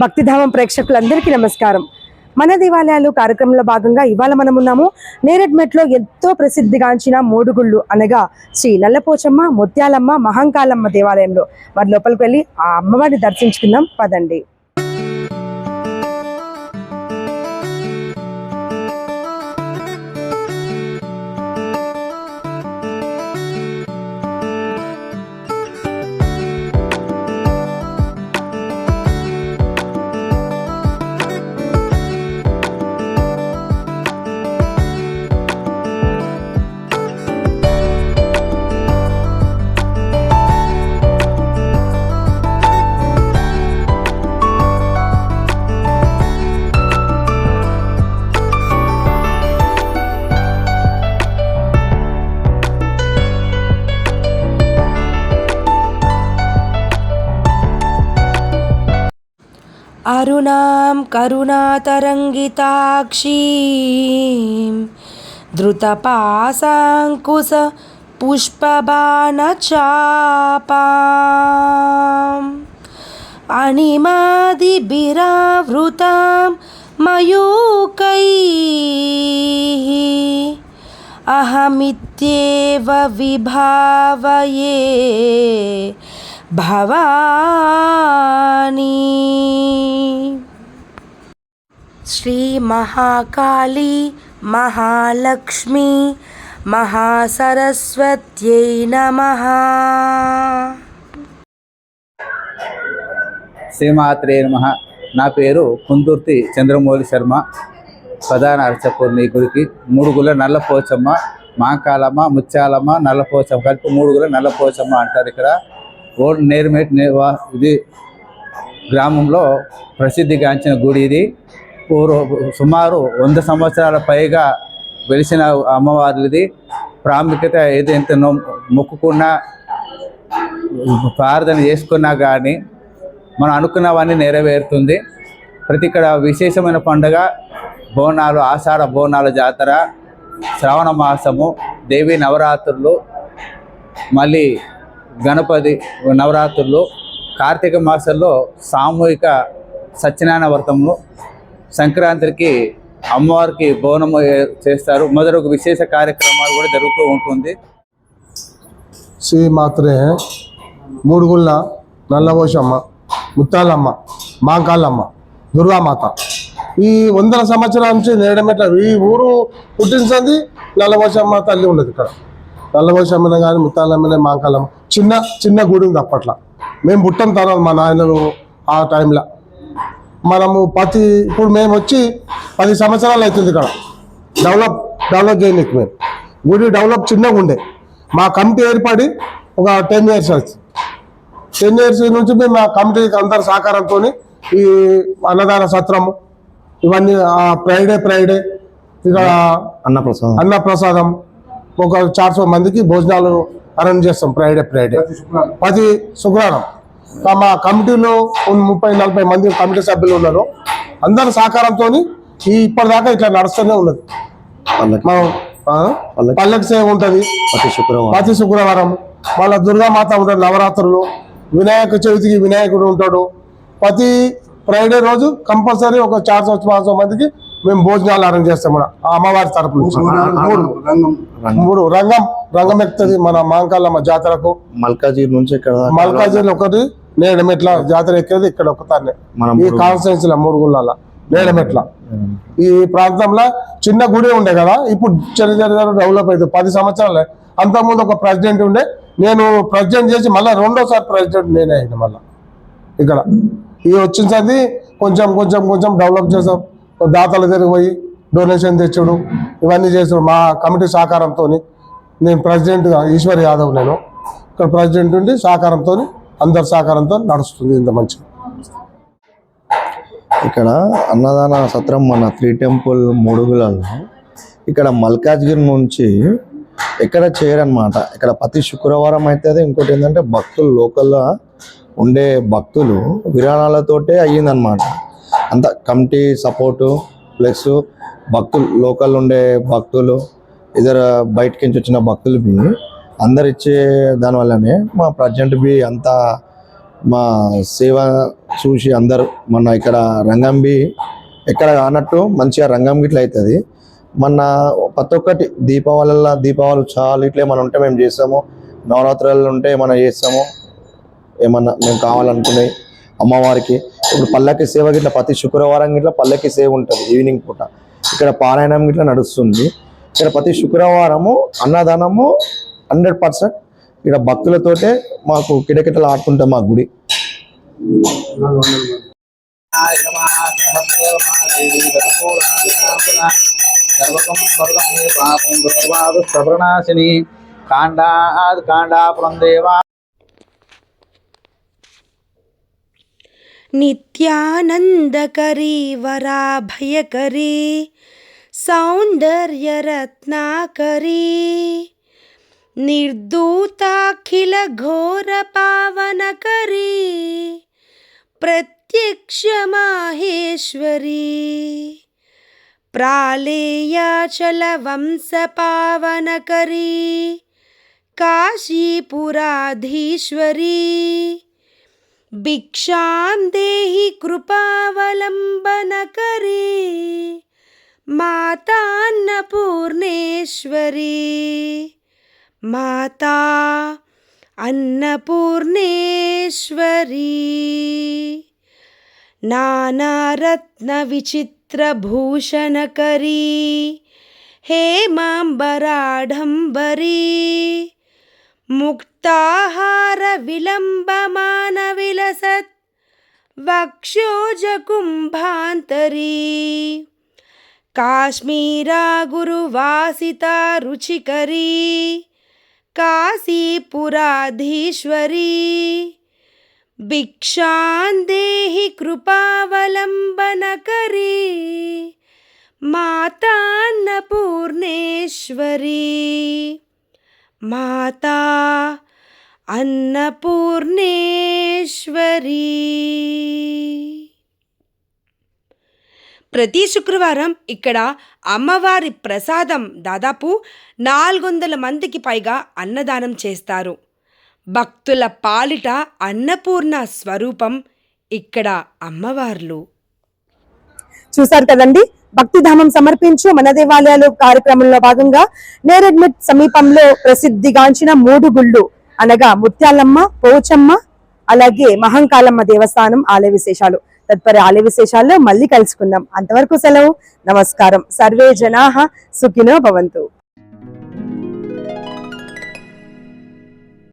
భక్తిధామం ప్రేక్షకులందరికీ నమస్కారం. మన దేవాలయాలు కార్యక్రమంలో భాగంగా ఇవాళ మనం ఉన్నాము. నేరెడ్మెట్లో ఎంతో ప్రసిద్ధిగాంచిన మూడుగుళ్ళు అనగా శ్రీ నల్లపోచమ్మ ముత్యాలమ్మ మహంకాలమ్మ దేవాలయంలో. మరి లోపలికి వెళ్ళి ఆ అమ్మవారిని దర్శించుకుందాం. పదండి. कारुणां करुणातरङ्गिताक्षीं धृतपासाङ्कुश पुष्पबाणचापाम् अणिमादिभिरावृतां मयूकैः अहमित्येव विभावये भवानी। శ్రీ మహాకాళీ మహాలక్ష్మి మహాసరస్వత్యై నమ. శ్రీమాత్రే నమ. నా పేరు కుందుర్తి చంద్రమౌళి శర్మ. ప్రధాన అర్చకుని గురికి గుడికి. మూడుగుల నల్లపోచమ్మ మాకాలమ్మ ముత్యాలమ్మ నల్లపోచమ్మ కలిపి మూడుగుల నల్లపోచమ్మ అంటారు ఇక్కడ. ఓల్డ్ నేర్మేట్ నేర్వా ఇది గ్రామంలో ప్రసిద్ధిగాంచిన గుడి ఇది. పూర్వ సుమారు వంద సంవత్సరాల పైగా వెలిసిన అమ్మవారిది. ప్రాముఖ్యత ఏదైతే మొక్కుకున్నా ప్రార్థన చేసుకున్నా కానీ మనం అనుకున్నవన్నీ నెరవేరుతుంది. ప్రతి ఇక్కడ విశేషమైన పండుగ బోనాలు ఆషాఢ బోనాల జాతర శ్రావణ మాసము దేవి నవరాత్రులు మళ్ళీ గణపతి నవరాత్రులు కార్తీక మాసంలో సామూహిక సత్యనారాయణ వ్రతములు సంక్రాంతికి అమ్మవారికి భవనం చేస్తారు. చేస్తారు మొదలగు విశేష కార్యక్రమాలు కూడా జరుగుతూ ఉంటుంది. శ్రీ మాత్రే మూడుగుళ్ళ నల్లవోషమ్మ ముత్తాలమ్మ మాంకాలమ్మ దుర్గామాత. ఈ వందల సంవత్సరాల నుంచి నేడమెట్ల ఈ ఊరు పుట్టించింది నల్లవోషమ్మ తల్లి ఉన్నది ఇక్కడ. నల్లవోషమ్మన కానీ ముత్తాలమ్మనే మాంకాలమ్మ. చిన్న చిన్న గుడి ఉంది అప్పట్లో మేము పుట్టం తర్వాత మా నాయనలు ఆ టైంలో మనము ప్రతి ఇప్పుడు మేము వచ్చి పది సంవత్సరాలు అవుతుంది ఇక్కడ. డెవలప్ డెవలప్ చేయడానికి మేము. గుడి డెవలప్ చిన్నగా ఉండే. మా కమిటీ ఏర్పడి ఒక టెన్ ఇయర్స్ అవుతుంది టెన్ ఇయర్స్ నుంచి మేము ఆ కమిటీకి అందరి సహకారంతో ఈ అన్నదాన సత్రము ఇవన్నీ ఫ్రైడే ఫ్రైడే ఇక అన్నప్రసాదం. అన్న ప్రసాదం ఒక చార్ మందికి భోజనాలు అరేంజ్ చేస్తాం ఫ్రైడే ఫ్రైడే. పది శుక్రవారం. మా కమిటీలో ముప్పై నలభై మంది కమిటీ సభ్యులు ఉన్నారు. అందరి సహకారంతో ఈ ఇప్పటిదాకా ఇట్లా నడుస్తూనే ఉన్నది. మనం పల్లకి సేవ ఉంటుంది. ప్రతి శుక్రవారం. ప్రతి శుక్రవారం. మళ్ళీ దుర్గామాత ఉంటుంది నవరాత్రులు. వినాయక చవితికి వినాయకుడు ఉంటాడు. ప్రతి ఫ్రైడే రోజు కంపల్సరీ ఒక చార్ సో పాంచ్ సో మందికి మేము భోజనాలు అరేంజ్ చేస్తాం మన ఆ అమ్మవారి తరపు నుంచి. మూడు రంగం. మూడు. రంగం. రంగం. ఎక్కుతుంది మన మాంకాలమ్మ జాతరకు. మల్కాజీర్ నుంచి ఇక్కడ దాకా మల్కాజీలు ఒకటి నేడమెట్ల జాతర ఎక్కేది ఇక్కడ ఒకతాన్ని మనం ఈ కాన్స్టెన్స్లో మూడు గుళ్ళ నేడమెట్ల. ఈ ప్రాంతంలో చిన్న గుడి ఉండే కదా ఇప్పుడు చిన్న చిన్న డెవలప్ అవుతుంది పది సంవత్సరాలే. అంతకుముందు ఒక ప్రెసిడెంట్ ఉండే. నేను ప్రెసిడెంట్ చేసి మళ్ళీ రెండోసారి ప్రెసిడెంట్ నేనే అయిన మళ్ళీ. ఇక్కడ. ఈ వచ్చినది కొంచెం కొంచెం కొంచెం డెవలప్ చేసాం. దాతల దగ్గరికి పోయి డొనేషన్ తెచ్చుడు ఇవన్నీ చేసాడు మా కమిటీ సహకారంతో నేను ప్రెసిడెంట్గా ఈశ్వర్ యాదవ్ నేను. ఇక్కడ ప్రెసిడెంట్ ఉండి సహకారంతో అందరి సహకారంతో నడుస్తుంది ఇంత మంచిగా. ఇక్కడ అన్నదాన సత్రం మన త్రీ టెంపుల్ మూడుగులలో ఇక్కడ మల్కాజ్గిరి నుంచి ఎక్కడ చేయరనమాట ఇక్కడ ప్రతి శుక్రవారం అయితే ఇంకోటి ఏంటంటే భక్తులు లోకల్లో ఉండే భక్తులు విరాళాలతోటే అయ్యిందనమాట అంత కమిటీ సపోర్టు ప్లస్ భక్తులు లోకల్ ఉండే భక్తులు ఇతర బయటకి నుంచి వచ్చిన భక్తులు బి అందరు ఇచ్చే దానివల్లనే మా ప్రజెంట్ బి అంతా మా సేవ చూసి అందరూ మన ఇక్కడ రంగం బి ఎక్కడ కానట్టు మంచిగా రంగం గిట్ల అవుతుంది మొన్న ప్రతి ఒక్కటి దీపావళిలో దీపావళి చాలా ఇట్లా మనం ఉంటే మేము చేస్తాము. నవరాత్రులు ఉంటే ఏమైనా చేస్తాము. ఏమన్నా మేము కావాలనుకునే అమ్మవారికి ఇప్పుడు పల్లకి సేవ గిట్ల ప్రతి శుక్రవారం గిట్ల పల్లకి సేవ ఉంటుంది ఈవినింగ్ పూట. ఇక్కడ పారాయణం గిట్ల నడుస్తుంది. ఇక్కడ ప్రతి శుక్రవారము అన్నదానము హండ్రెడ్ పర్సెంట్ ఇక్కడ భక్తులతోటే మాకు కిటకిటలు ఆడుతుంటాం మా గుడి. సర్వనాశిని కాండాద్ కాండాపురం నిత్యానందకరీ नित्यानन्दकरी वराभयकरी सौन्दर्यरत्नाकरी निर्दूताखिलघोरपावनकरी प्रत्यक्ष माहेश्वरी प्रालेयाचलवंशपावनकरी काशीपुराधीश्वरी। भिक्षां देहि कृपावलम्बनकरे मातान्नपूर्णेश्वरी। माता अन्नपूर्णेश्वरी। नानारत्नविचित्रभूषणकरी हेमाम्बराढम्बरी। मुक्ताहारविलम्बमानविलसत्। वक्षोजकुम्भान्तरी। काश्मीरा गुरुवासिता रुचिकरी काशीपुराधीश्वरी। भिक्षान्देहि कृपावलम्बनकरी। मातान्नपूर्णेश्वरी। మాతా అన్నపూర్ణేశ్వరీ. ప్రతి శుక్రవారం ఇక్కడ అమ్మవారి ప్రసాదం దాదాపు నాలుగు వందల మందికి పైగా అన్నదానం చేస్తారు. భక్తుల పాలిట అన్నపూర్ణ స్వరూపం ఇక్కడ అమ్మవార్లు. చూశారు కదండి? భక్తిధామం సమర్పించు. మన దేవాలయాలు కార్యక్రమంలో భాగంగా నేరెడ్మిట్ సమీపంలో ప్రసిద్ధిగాంచిన మూడు గుళ్ళు అనగా ముత్యాలమ్మ పోచమ్మ అలాగే మహంకాలమ్మ దేవస్థానం ఆలయ విశేషాలు. తదుపరి ఆలయ విశేషాల్లో మళ్ళీ కలుసుకుందాం. అంతవరకు సెలవు. నమస్కారం. సర్వే జనా సుఖినో భవంతు.